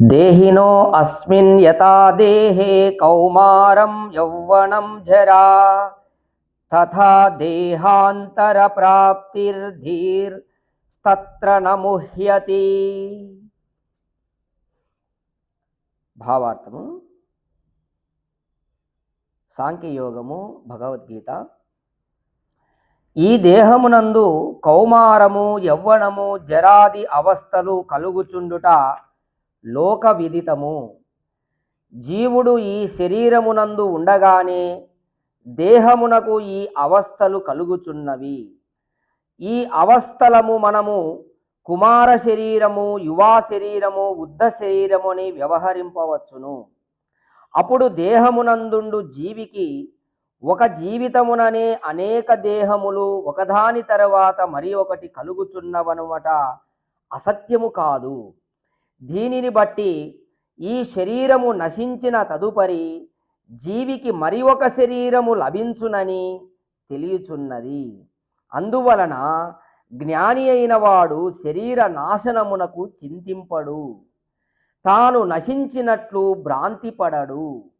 దేహినో అస్మిన్ యథా దేహే కౌమారం యౌవనం జరా తథా దేహాంతర ప్రాప్తిర్ధీర్ తత్ర నముహ్యతి. భావార్థము. సాంఖ్యయోగము భగవద్గీత. ఈ దేహమునందు కౌమారము యవ్వనము జరాది అవస్థలు కలుగుచుండుట లోక విదితము జీవుడు ఈ శరీరమునందు ఉండగానే దేహమునకు ఈ అవస్థలు కలుగుచున్నవి. ఈ అవస్థలము మనము కుమార శరీరము యువా శరీరము వృద్ధ శరీరము అని వ్యవహరింపవచ్చును. అప్పుడు దేహమునందుండు జీవికి ఒక జీవితముననే అనేక దేహములు ఒకదాని తర్వాత మరి ఒకటి కలుగుచున్నవనుమట అసత్యము కాదు. దీనిని బట్టి ఈ శరీరము నశించిన తదుపరి జీవికి మరి ఒక శరీరము లభించునని తెలియచున్నది. అందువలన జ్ఞాని అయిన వాడు శరీర నాశనమునకు చింతింపడు. తాను నశించినట్లు భ్రాంతిపడడు పడడు.